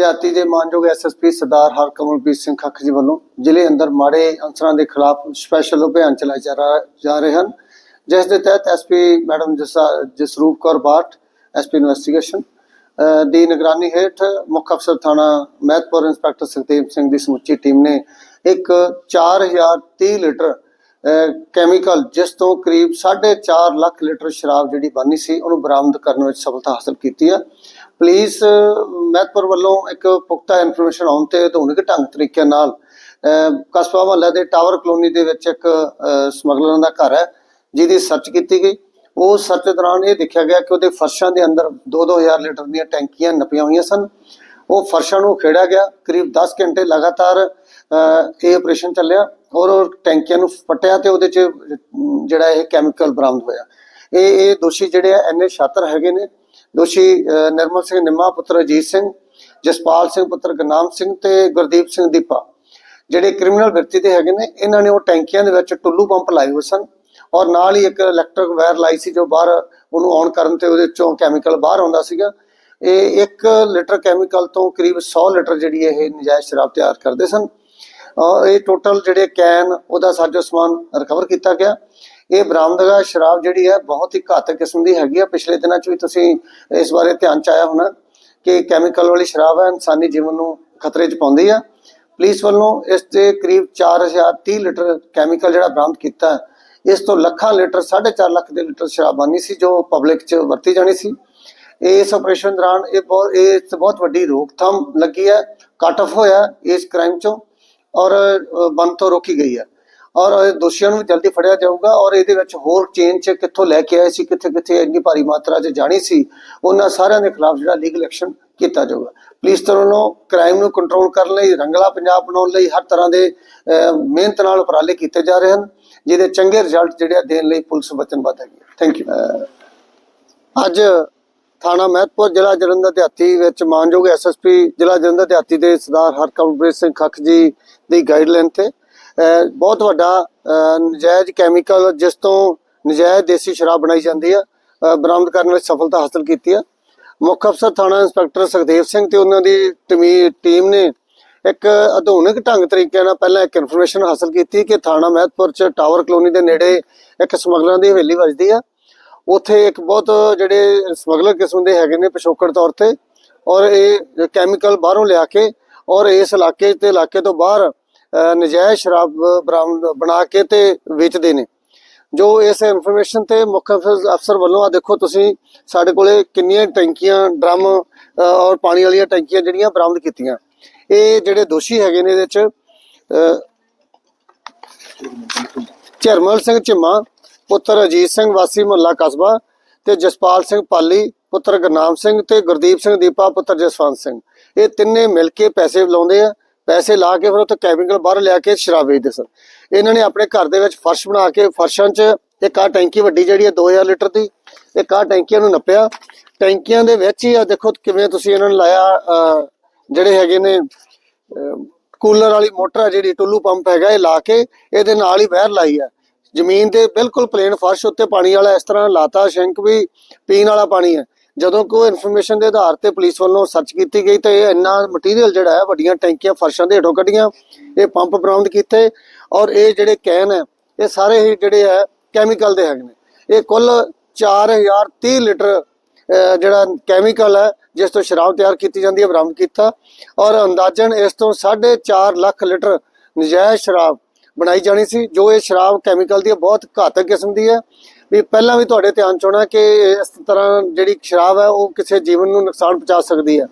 ਦਿਹਾਤੀ ਦੇ ਮਾਨਯੋਗ ਐਸਐਸਪੀ ਸਰਦਾਰ ਹਰਕਮਲਪ੍ਰੀਤ ਸਿੰਘ ਖੱਖ ਜੀ ਵੱਲੋਂ ਜ਼ਿਲ੍ਹੇ ਅੰਦਰ ਮਾੜੇ ਅੰਸਰਾਂ ਦੇ ਖਿਲਾਫ ਸਪੈਸ਼ਲ ਅਭਿਆਨ ਚਲਾਏ ਜਾ ਰਹੇ ਹਨ। ਜਿਸ ਦੇ ਤਹਿਤ ਐਸਪੀ ਮੈਡਮ ਜਸਾ- ਜਸਰੂਪ ਕੌਰ ਬਾਟ ਐਸਪੀ ਇਨਵੈਸਟੀਗੇਸ਼ਨ ਦੀ ਨਿਗਰਾਨੀ ਹੇਠ ਮੁੱਖ ਅਫਸਰ ਥਾਣਾ ਮਹਿਤਪੁਰ, ਇੰਸਪੈਕਟਰ ਸੁਖਦੇਵ ਸਿੰਘ ਦੀ ਸਮੁੱਚੀ ਟੀਮ ਨੇ ਇੱਕ 4030 ਲੀਟਰ ਕੈਮੀਕਲ ਜਿਸ ਤੋਂ ਕਰੀਬ 4.5 ਲੱਖ ਲੀਟਰ ਸ਼ਰਾਬ ਜਿਹੜੀ ਬਣੀ ਸੀ ਉਹਨੂੰ ਬਰਾਮਦ ਕਰਨ ਵਿੱਚ ਸਫਲਤਾ ਹਾਸਲ ਕੀਤੀ ਹੈ ਪੁਲਿਸ ਅਹ, ਮਹਿਤਪੁਰ ਵੱਲੋਂ ਇੱਕ ਪੁਖਤਾ ਇਨਫੋਰਮੇਸ਼ਨ ਆਉਣ ਤੇ ਆਧੁਨਿਕ ਢੰਗ ਤਰੀਕੇ ਨਾਲ ਕਸਬਾ ਮਹੱਲਾ ਦੇ ਟਾਵਰ ਕਲੋਨੀ ਦੇ ਵਿੱਚ ਇੱਕ ਅਹ, ਸਮਗਲਰਾਂ ਦਾ ਘਰ ਹੈ ਜਿਹਦੀ ਸਰਚ ਕੀਤੀ ਗਈ। ਉਹ ਸਰਚ ਦੌਰਾਨ ਇਹ ਦੇਖਿਆ ਗਿਆ ਕਿ ਉਹਦੇ ਫਰਸ਼ਾਂ ਦੇ ਅੰਦਰ 2-2000 ਲੀਟਰ ਦੀਆਂ ਟੈਂਕੀਆਂ ਨਪੀਆਂ ਹੋਈਆਂ ਸਨ। ਉਹ ਫਰਸ਼ਾਂ ਨੂੰ ਖੇੜਿਆ ਗਿਆ, ਕਰੀਬ 10 ਘੰਟੇ ਲਗਾਤਾਰ ਇਹ ਆਪਰੇਸ਼ਨ ਚੱਲਿਆ ਔਰ ਟੈਂਕੀਆਂ ਨੂੰ ਪਟਿਆ ਤੇ ਉਹਦੇ ਚ ਜਿਹੜਾ ਇਹ ਕੈਮੀਕਲ ਬਰਾਮਦ ਹੋਇਆ। ਇਹ ਇਹ ਦੋਸ਼ੀ ਜਿਹੜੇ ਆ ਐਨੇ ਸ਼ਾਤਰ ਹੈਗੇ ਨੇ। ਦੋਸ਼ੀ ਨਿਰਮਲ ਸਿੰਘ ਨਿੰਮਾ, ਪੁੱਤਰ ਅਜੀਤ ਸਿੰਘ, ਜਸਪਾਲ ਸਿੰਘ, ਪੁੱਤਰ ਗਨਾਮ ਸਿੰਘ ਤੇ ਗੁਰਦੀਪ ਸਿੰਘ ਦੀਪਾ। ਜਿਹੜੇ ਕ੍ਰਿਮੀਨਲ ਵਿਅਕਤੀ ਦੇ ਹੈਗੇ ਨੇ, ਇਹਨਾਂ ਨੇ ਉਹ ਟੈਂਕੀਆਂ ਦੇ ਵਿੱਚ ਟੁੱਲੂ ਪੰਪ ਲਾਏ ਹੋਏ ਸਨ ਔਰ ਨਾਲ ਹੀ ਇੱਕ ਇਲੈਕਟ੍ਰਿਕ ਵਾਇਰ ਲਾਈ ਸੀ ਜੋ ਬਾਹਰ ਉਹਨੂੰ ਔਨ ਕਰਨ ਤੇ ਉਹਦੇ ਚੋਂ ਕੈਮੀਕਲ ਬਾਹਰ ਆਉਂਦਾ ਸੀਗਾ। ਇਹ 1 ਲੀਟਰ ਕੈਮੀਕਲ ਤੋਂ ਕਰੀਬ 100 ਲੀਟਰ ਜਿਹੜੀ ਇਹ ਨਜਾਇਜ਼ ਸ਼ਰਾਬ ਤਿਆਰ ਕਰਦੇ ਸਨ। ਔਰ ਇਹ ਟੋਟਲ ਜਿਹੜੇ ਕੈਨ ਉਹਦਾ ਸਾਜੋ ਸਮਾਨ ਰਿਕਵਰ ਕੀਤਾ ਗਿਆ। ਇਹ ਬਰਾਮਦਗਾ ਸ਼ਰਾਬ ਜਿਹੜੀ ਹੈ, ਬਹੁਤ ਹੀ ਘਾਤਕ ਕਿਸਮ ਦੀ ਹੈਗੀ ਆ। ਪਿਛਲੇ ਦਿਨਾਂ 'ਚ ਵੀ ਤੁਸੀਂ ਇਸ ਬਾਰੇ ਧਿਆਨ 'ਚ ਆਇਆ ਹੋਣਾ ਕਿ ਕੈਮੀਕਲ ਵਾਲੀ ਸ਼ਰਾਬ ਹੈ, ਇਨਸਾਨੀ ਜੀਵਨ ਨੂੰ ਖਤਰੇ 'ਚ ਪਾਉਂਦੀ ਆ। ਪੁਲਿਸ ਵੱਲੋਂ ਇਸ ਦੇ ਕਰੀਬ 4030 ਲੀਟਰ ਕੈਮੀਕਲ ਜਿਹੜਾ ਬਰਾਮਦ ਕੀਤਾ। ਇਸ ਤੋਂ ਲੱਖਾਂ ਲੀਟਰ 4.5 ਲੱਖ ਦੇ ਲੀਟਰ ਸ਼ਰਾਬ ਬਣੀ ਸੀ, ਜੋ ਪਬਲਿਕ 'ਚ ਵਰਤੀ ਜਾਣੀ ਸੀ। ਇਸ ਆਪਰੇਸ਼ਨ ਦੌਰਾਨ ਇਹ ਬਹੁਤ ਇਹ ਬਹੁਤ ਵੱਡੀ ਰੋਕਥਾਮ ਲੱਗੀ ਹੈ ਕੱਟ ਆਫ ਹੋਇਆ ਇਸ ਕ੍ਰਾਈਮ 'ਚੋਂ ਔਰ ਬੰਦ ਤੋਂ ਰੋਕੀ ਗਈ ਹੈ। ਔਰ ਇਹ ਦੋਸ਼ੀਆਂ ਨੂੰ ਜਲਦੀ ਫੜਿਆ ਜਾਊਗਾ ਔਰ ਇਹਦੇ ਵਿੱਚ ਹੋਰ ਚੇਨ 'ਚ ਕਿੱਥੋਂ ਲੈ ਕੇ ਆਏ ਸੀ ਕਿੱਥੇ ਕਿੱਥੇ ਇੰਨੀ ਭਾਰੀ ਮਾਤਰਾ 'ਚ ਜਾਣੀ ਸੀ ਉਹਨਾਂ ਸਾਰਿਆਂ ਦੇ ਖਿਲਾਫ ਜਿਹੜਾ ਲੀਗਲ ਐਕਸ਼ਨ ਕੀਤਾ ਜਾਊਗਾ। ਪੁਲਿਸ ਤਰ੍ਹਾਂ ਕ੍ਰਾਈਮ ਨੂੰ ਕੰਟਰੋਲ ਕਰਨ ਲਈ ਰੰਗਲਾ ਪੰਜਾਬ ਬਣਾਉਣ ਲਈ ਹਰ ਤਰ੍ਹਾਂ ਦੇ ਮਿਹਨਤ ਨਾਲ ਉਪਰਾਲੇ ਕੀਤੇ ਜਾ ਰਹੇ ਹਨ ਜਿਹਦੇ ਚੰਗੇ ਰਿਜ਼ਲਟ ਜਿਹੜੇ ਦੇਣ ਲਈ ਪੁਲਿਸ ਵਚਨਬੱਧ ਹੈਗੀ ਥੈਂਕ ਯੂ ਅੱਜ ਥਾਣਾ ਮਹਿਤਪੁਰ ਜ਼ਿਲ੍ਹਾ ਜਲੰਧਰ ਦਿਹਾਤੀ ਵਿੱਚ ਮਾਨਯੋਗ ਐਸਐਸਪੀ ਜ਼ਿਲ੍ਹਾ ਜਲੰਧਰ ਦਿਹਾਤੀ ਦੇ ਸਰਦਾਰ ਹਰਕਮਪ੍ਰੀਤ ਸਿੰਘ ਖੱਖ ਜੀ ਦੀ ਗਾਈਡਲਾਈਨ ਤੇ ਬਹੁਤ ਵੱਡਾ ਨਜਾਇਜ਼ ਕੈਮੀਕਲ ਜਿਸ ਤੋਂ ਨਜਾਇਜ਼ ਦੇਸੀ ਸ਼ਰਾਬ ਬਣਾਈ ਜਾਂਦੀ ਆ ਬਰਾਮਦ ਕਰਨ ਵਿੱਚ ਸਫਲਤਾ ਹਾਸਲ ਕੀਤੀ ਆ। ਮੁੱਖ ਅਫਸਰ ਥਾਣਾ ਇੰਸਪੈਕਟਰ ਸੁਖਦੇਵ ਸਿੰਘ ਤੇ ਉਹਨਾਂ ਦੀ ਟਮੀ- ਟੀਮ ਨੇ ਇੱਕ ਆਧੁਨਿਕ ਢੰਗ ਤਰੀਕੇ ਨਾਲ ਪਹਿਲਾਂ ਇੱਕ ਇਨਫੋਰਮੇਸ਼ਨ ਹਾਸਲ ਕੀਤੀ ਕਿ ਥਾਣਾ ਮਹਿਤਪੁਰ ਚ ਟਾਵਰ ਕਲੋਨੀ ਦੇ ਨੇੜੇ ਇੱਕ ਸਮਗਲਰਾਂ ਦੀ ਹਵੇਲੀ ਵੱਜਦੀ ਆ। ਉੱਥੇ ਇੱਕ ਬਹੁਤ ਜਿਹੜੇ ਸਮਗਲਰ ਕਿਸਮ ਦੇ ਹੈਗੇ ਨੇ ਪਿਛੋਕੜ ਤੌਰ ਤੇ ਔਰ ਇਹ ਕੈਮੀਕਲ ਬਾਹਰੋਂ ਲਿਆ ਕੇ ਔਰ ਇਸ ਇਲਾਕੇ ਤੇ ਇਲਾਕੇ ਤੋਂ ਬਾਹਰ ਨਜਾਇਜ਼ ਸ਼ਰਾਬ ਬਰਾਮਦ ਬਣਾ ਕੇ ਤੇ ਵੇਚਦੇ ਨੇ। ਜੋ ਇਸ ਇਨਫੋਰਮੇਸ਼ਨ ਤੇ ਮੁੱਖ ਅਫਸਰ ਵੱਲੋਂ ਆ ਦੇਖੋ ਤੁਸੀਂ ਸਾਡੇ ਕੋਲੇ ਕਿੰਨੀਆਂ ਟੈਂਕੀਆਂ ਡਰਮ ਔਰ ਪਾਣੀ ਵਾਲੀਆਂ ਟੈਂਕੀਆਂ ਜਿਹੜੀਆਂ ਬਰਾਮਦ ਕੀਤੀਆਂ। ਇਹ ਜਿਹੜੇ ਦੋਸ਼ੀ ਹੈਗੇ ਨੇ ਇਹਦੇ ਚ ਅਹ, ਸਿੰਘ ਝਿੰਮਾ ਪੁੱਤਰ ਅਜੀਤ ਸਿੰਘ ਵਾਸੀ ਮੁਹੱਲਾ ਕਸਬਾ ਤੇ ਜਸਪਾਲ ਸਿੰਘ ਪਾਲੀ, ਪੁੱਤਰ ਗੁਰਨਾਮ ਸਿੰਘ ਤੇ ਗੁਰਦੀਪ ਸਿੰਘ ਦੀਪਾ, ਪੁੱਤਰ ਜਸਵੰਤ ਸਿੰਘ। ਇਹ ਤਿੰਨੇ ਮਿਲ ਕੇ ਪੈਸੇ ਲਾਉਂਦੇ ਆ। ਪੈਸੇ ਲਾ ਕੇ ਫਿਰ ਉੱਥੇ ਕੈਮੀਕਲ ਬਾਹਰ ਲਿਆ ਕੇ ਸ਼ਰਾਬ ਵੇਚਦੇ ਸਨ। ਇਹਨਾਂ ਨੇ ਆਪਣੇ ਘਰ ਦੇ ਵਿੱਚ ਫਰਸ਼ ਬਣਾ ਕੇ, ਫਰਸ਼ਾਂ 'ਚ ਇੱਕ ਆ ਟੈਂਕੀ ਵੱਡੀ ਜਿਹੜੀ ਹੈ 2000 ਲੀਟਰ ਦੀ, ਇੱਕ ਆ ਟੈਂਕੀਆਂ ਨੂੰ ਨੱਪਿਆ। ਟੈਂਕੀਆਂ ਦੇ ਵਿੱਚ ਹੀ ਆ, ਦੇਖੋ ਕਿਵੇਂ ਤੁਸੀਂ ਇਹਨਾਂ ਨੇ ਲਾਇਆ ਜਿਹੜੇ ਹੈਗੇ ਨੇ ਕੂਲਰ ਵਾਲੀ ਮੋਟਰ ਹੈ ਜਿਹੜੀ, ਟੁੱਲੂ ਪੰਪ ਹੈਗਾ, ਇਹ ਲਾ ਕੇ ਇਹਦੇ ਨਾਲ ਹੀ ਵਹਿਰ ਲਾਈ ਹੈ ਜ਼ਮੀਨ ਦੇ ਬਿਲਕੁਲ ਪਲੇਨ ਫਰਸ਼ ਉੱਤੇ ਪਾਣੀ ਵਾਲਾ ਇਸ ਤਰ੍ਹਾਂ ਲਾਤਾ, ਸ਼ੈਂਕ ਵੀ ਪੀਣ ਵਾਲਾ ਪਾਣੀ ਹੈ। ਜਦੋਂ ਕੋਈ ਇਨਫੋਰਮੇਸ਼ਨ ਦੇ ਆਧਾਰ ਤੇ ਪੁਲਿਸ ਵੱਲੋਂ ਸਰਚ ਕੀਤੀ ਗਈ ਤਾਂ ਇਹ ਇੰਨਾ ਮਟੀਰੀਅਲ ਜਿਹੜਾ ਹੈ, ਵੱਡੀਆਂ ਟੈਂਕੀਆਂ, ਫਰਸ਼ਾਂ ਦੇ ਹੇਠੋਂ ਕੱਢੀਆਂ, ਇਹ ਪੰਪ ਬਰਾਮਦ ਕੀਤੇ ਔਰ ਇਹ ਜਿਹੜੇ ਕੈਨ ਹੈ, ਇਹ ਸਾਰੇ ਹੀ ਜਿਹੜੇ ਹੈ ਕੈਮੀਕਲ ਦੇ ਹੈਗੇ ਨੇ। ਇਹ ਕੁੱਲ 4030 ਲੀਟਰ ਜਿਹੜਾ ਕੈਮੀਕਲ ਹੈ, ਜਿਸ ਤੋਂ ਸ਼ਰਾਬ ਤਿਆਰ ਕੀਤੀ ਜਾਂਦੀ ਹੈ, ਬਰਾਮਦ ਕੀਤਾ ਔਰ ਅੰਦਾਜ਼ਨ ਇਸ ਤੋਂ 4.5 ਲੱਖ ਲੀਟਰ ਨਜਾਇਜ਼ ਸ਼ਰਾਬ ਬਣਾਈ ਜਾਣੀ ਸੀ ਜੋ ਇਹ ਸ਼ਰਾਬ ਕੈਮੀਕਲ ਦੀ ਹੈ, ਬਹੁਤ ਘਾਤਕ ਕਿਸਮ ਦੀ ਹੈ। ਵੀ ਪਹਿਲਾਂ ਵੀ ਤੁਹਾਡੇ ਧਿਆਨ ਚ ਹੋਣਾ ਕਿ ਇਸ ਤਰ੍ਹਾਂ ਜਿਹੜੀ ਸ਼ਰਾਬ ਹੈ ਉਹ ਕਿਸੇ ਜੀਵਨ ਨੂੰ ਨੁਕਸਾਨ ਪਹੁੰਚਾ ਸਕਦੀ ਹੈ।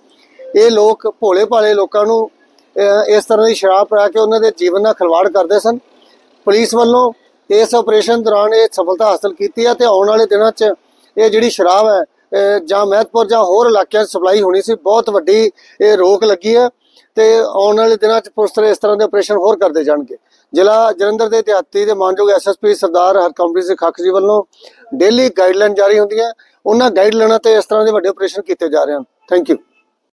ਇਹ ਲੋਕ ਭੋਲੇ ਭਾਲੇ ਲੋਕਾਂ ਨੂੰ ਇਸ ਤਰ੍ਹਾਂ ਦੀ ਸ਼ਰਾਬ ਪਿਆ ਕੇ ਉਹਨਾਂ ਦੇ ਜੀਵਨ ਨਾਲ ਖਿਲਵਾੜ ਕਰਦੇ ਸਨ। ਪੁਲਿਸ ਵੱਲੋਂ ਇਸ ਆਪਰੇਸ਼ਨ ਦੌਰਾਨ ਇਹ ਸਫਲਤਾ ਹਾਸਲ ਕੀਤੀ ਹੈ ਤੇ ਆਉਣ ਵਾਲੇ ਦਿਨਾਂ 'ਚ ਇਹ ਜਿਹੜੀ ਸ਼ਰਾਬ ਹੈ ਜਾਂ ਮਹਿਤਪੁਰ ਜਾਂ ਹੋਰ ਇਲਾਕਿਆਂ 'ਚ ਸਪਲਾਈ ਹੋਣੀ ਸੀ ਬਹੁਤ ਵੱਡੀ ਇਹ ਰੋਕ ਲੱਗੀ ਹੈ ਤੇ ਆਉਣ ਵਾਲੇ ਦਿਨਾਂ 'ਚ ਪੁਲਿਸ ਤਰ੍ਹਾਂ ਇਸ ਤਰ੍ਹਾਂ ਦੇ ਆਪਰੇਸ਼ਨ ਹੋਰ ਕਰਦੇ ਜਾਣਗੇ। ਜ਼ਿਲ੍ਹਾ ਜਲੰਧਰ ਦੇ ਦਿਹਾਤੀ ਦੇ ਮਾਨਯੋਗ ਐਸਐਸਪੀ ਸਰਦਾਰ ਹਰਕੰਪਨੀ ਸਿੰਘ ਖੱਖ ਜੀ ਵੱਲੋਂ ਡੇਲੀ ਗਾਈਡਲਾਈਨ ਜਾਰੀ ਹੁੰਦੀਆਂ ਉਹਨਾਂ ਗਾਈਡਲਾਈਨਾਂ ਤੇ ਇਸ ਤਰ੍ਹਾਂ ਦੇ ਵੱਡੇ ਆਪਰੇਸ਼ਨ ਕੀਤੇ ਜਾ ਰਹੇ ਹਨ। Thank you